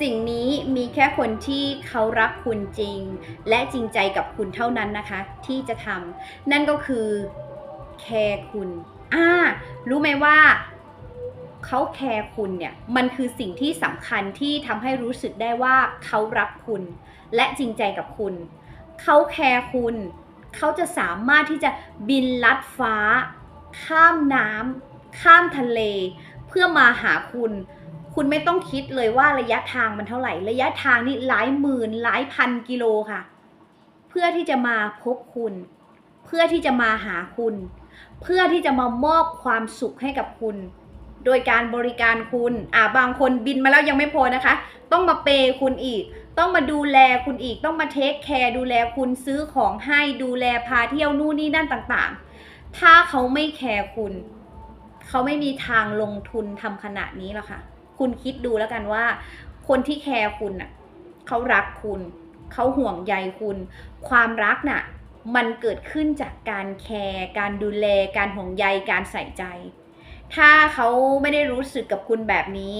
สิ่งนี้มีแค่คนที่เขารักคุณจริง และจริงใจกับคุณเท่านั้นนะคะ ที่จะทำนั่นก็คือแคร์คุณอ่ารู้ไหมว่าเขาแคร์คุณเนี่ยมันคือสิ่งที่สำคัญที่ทำให้รู้สึกได้ว่าเขารักคุณ และจริงใจกับคุณเขาแคร์คุณเขาจะสามารถที่จะบินลัดฟ้า ข้ามน้ำข้ามทะเล เพื่อมาหาคุณ คุณไม่ต้องคิดเลยว่าระยะทางมันเท่าไหร่ ระยะทางนี่หลายหมื่นหลายพันกิโลค่ะ เพื่อที่จะมาพบคุณ เพื่อที่จะมาหาคุณ เพื่อที่จะมามอบความสุขให้กับคุณ โดยการบริการคุณ อ่าบางคนบินมาแล้วยังไม่พอนะคะ ต้องมาเปย์คุณอีก ต้องมาดูแลคุณอีก ต้องมาเทคแคร์ดูแลคุณซื้อของให้ดูแลพาเที่ยวนู่นนี่นั่นต่างๆ ถ้าเขาไม่แคร์คุณ เขาไม่มีทางลงทุนทำขนาดนี้หรอกค่ะ คุณคิดดูแล้วกันว่า คนที่แคร์คุณน่ะเขารักคุณ เขาห่วงใยคุณ ความรักน่ะ มันเกิดขึ้นจากการแคร์ การดูแล การห่วงใย การใส่ใจ ถ้าเขาไม่ได้รู้สึกกับคุณแบบนี้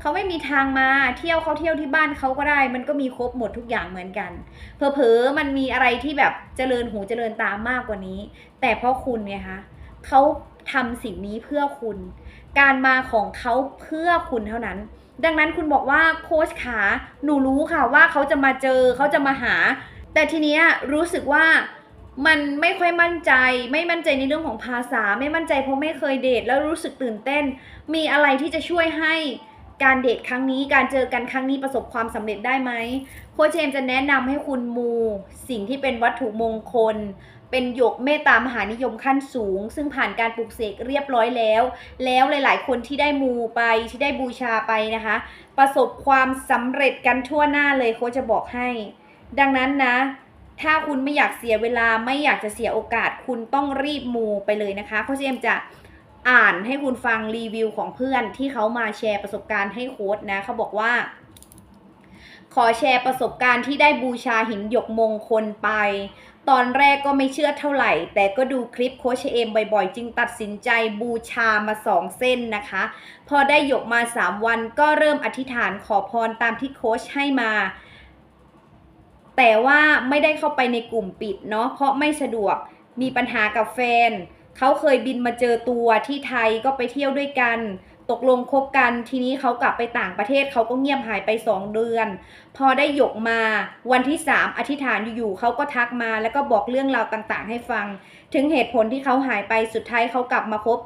เขาไม่มีทางมาเที่ยวเขาเที่ยวที่บ้านเขาก็ได้ มันก็มีครบหมดทุกอย่างเหมือนกัน เผลอๆมันมีอะไรที่แบบเจริญหูเจริญตามมากกว่านี้ แต่เพราะคุณเนี่ยคะเขา ทำสิ่งนี้เพื่อคุณ การมาของเขาเพื่อคุณเท่านั้น ดังนั้นคุณบอกว่าโค้ชขาหนูรู้ค่ะว่าเขาจะมาเจอเขาจะมาหา แต่ทีเนี้ยรู้สึกว่ามันไม่ค่อยมั่นใจ ไม่มั่นใจในเรื่องของภาษา ไม่มั่นใจเพราะไม่เคยเดทแล้วรู้สึกตื่นเต้น มีอะไรที่จะช่วยให้การเดทครั้งนี้การเจอกันครั้งนี้ประสบความสำเร็จได้ไหมโค้ชเจมส์จะแนะนำให้คุณมูสิ่งที่เป็นวัตถุมงคล เป็นหยกเมตตามหานิยมขั้นสูง ซึ่งผ่านการปลูกเสกเรียบร้อยแล้ว แล้วหลาย ๆ คนที่ได้มูไปที่ได้บูชาไปนะคะ ประสบความสำเร็จกันทั่วหน้าเลยโค้ชจะบอกให้ ดังนั้นนะถ้าคุณไม่อยากเสียเวลาไม่อยากจะเสียโอกาส คุณต้องรีบมูไปเลยนะคะโค้ชเอ็มจะอ่านให้คุณฟังรีวิวของเพื่อนที่เขามาแชร์ประสบการณ์ให้โค้ชนะเขาบอกว่า ขอแชร์ประสบการณ์ที่ได้บูชาหินหยกมงคลไป ตอนแรกก็ไม่เชื่อเท่าไหร่ แต่ก็ดูคลิปโคชเอมบ่อยๆ จึงตัดสินใจบูชามาสองเส้นนะคะ พอได้หยกมา 3 วันก็เริ่มอธิษฐานขอพรตามที่โคชให้มา แต่ว่าไม่ได้เข้าไปในกลุ่มปิดเนาะเพราะไม่สะดวกมีปัญหากับแฟน เขาเคยบินมาเจอตัวที่ไทยก็ไปเที่ยวด้วยกัน ตกลงคบกันทีนี้เขากลับไปต่างประเทศเขาก็เงียบหายไป 2 เดือน พอได้หยกมาวันที่ 3 อธิษฐานอยู่ๆเขาก็ทักมาแล้วก็บอกเรื่องราวต่างๆ ให้ฟัง ถึงเหตุผลที่เขาหายไปสุดท้ายเขากลับมาคบ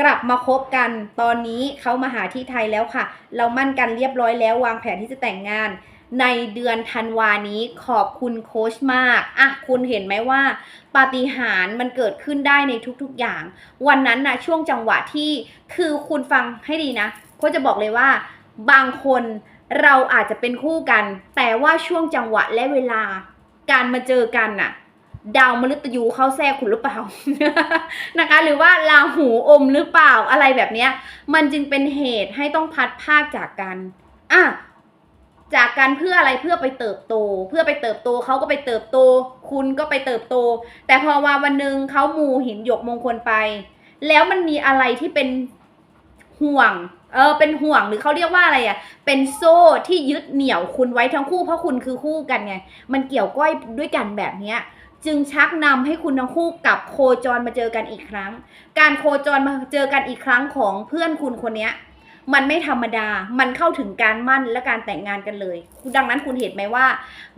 กลับมาคบกันตอนนี้เขามาหาที่ไทยแล้วค่ะ เรามั่นกันเรียบร้อยแล้ววางแผนที่จะแต่งงาน ในเดือนธันวานี้ขอบคุณโค้ชมาก อะ คุณเห็นไหมว่าปาฏิหาริย์มันเกิดขึ้นได้ในทุกๆอย่าง วันนั้นนะช่วงจังหวะที่คือคุณฟังให้ดีนะโค้ชจะบอกเลยว่า บางคนเราอาจจะเป็นคู่กัน แต่ว่าช่วงจังหวะและเวลาการมาเจอกันน่ะดาวมฤตยูเข้าแทรกคุณหรือเปล่านะคะ หรือว่าราหูอมหรือเปล่าอะไรแบบเนี้ย มันจึงเป็นเหตุให้ต้องพัดภาคจากกันอะ จากกันเพื่ออะไรเพื่อไปเติบโต เพื่อไปเติบโตเขาก็ไปเติบโต คุณก็ไปเติบโต แต่พอว่าวันหนึ่งเขามูหินหยกมงคลไป แล้วมันมีอะไรที่เป็นห่วงเออเป็นห่วงหรือเขาเรียกว่าอะไรอะ เป็นโซ่ที่ยึดเหนี่ยวคุณไว้ทั้งคู่เพราะคุณคือคู่กันไง มันเกี่ยวก้อยด้วยกันแบบเนี้ยจึงชักนำให้คุณทั้งคู่กลับโคจรมาเจอกันอีกครั้ง การโคจรมาเจอกันอีกครั้งของเพื่อนคุณคนเนี้ย มันไม่ธรรมดา มันเข้าถึงการมั่นและการแต่งงานกันเลย ดังนั้นคุณเห็นไหมว่า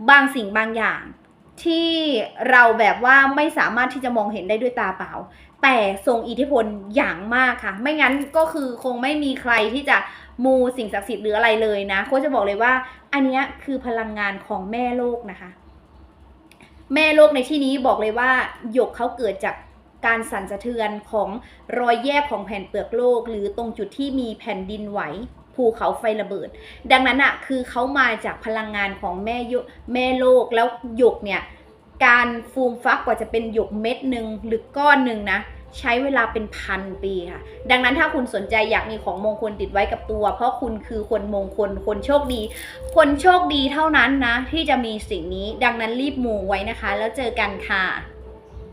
บางสิ่งบางอย่างที่เราแบบว่าไม่สามารถที่จะมองเห็นได้ด้วยตาเปล่า แต่ทรงอิทธิพลอย่างมากค่ะ ไม่งั้นก็คือคงไม่มีใครที่จะมูสิ่งศักดิ์สิทธิ์หรืออะไรเลยนะโค้ชจะบอกเลยว่า อันนี้คือพลังงานของแม่โลกนะคะ แม่โลกในที่นี้บอกเลยว่าหยกเขาเกิดจาก การสั่นสะเทือนของรอยแยกของแผ่นเปลือกโลก หรือตรงจุดที่มีแผ่นดินไหวภูเขาไฟระเบิด ดังนั้นอะคือเขามาจากพลังงานของแม่ยแม่โลกแล้วหยกเนี่ยการฟูมฟักกว่าจะเป็นหยกเม็ดหนึ่งหรือก้อนหนึ่งนะใช้เวลาเป็นพันปีค่ะ ดังนั้นถ้าคุณสนใจอยากมีของมงคลติดไว้กับตัว เพราะคุณคือคนมงคล คนโชคดี คนโชคดีเท่านั้นนะ ที่จะมีสิ่งนี้ ดังนั้นรีบมูไว้นะคะ แล้วเจอกันค่ะ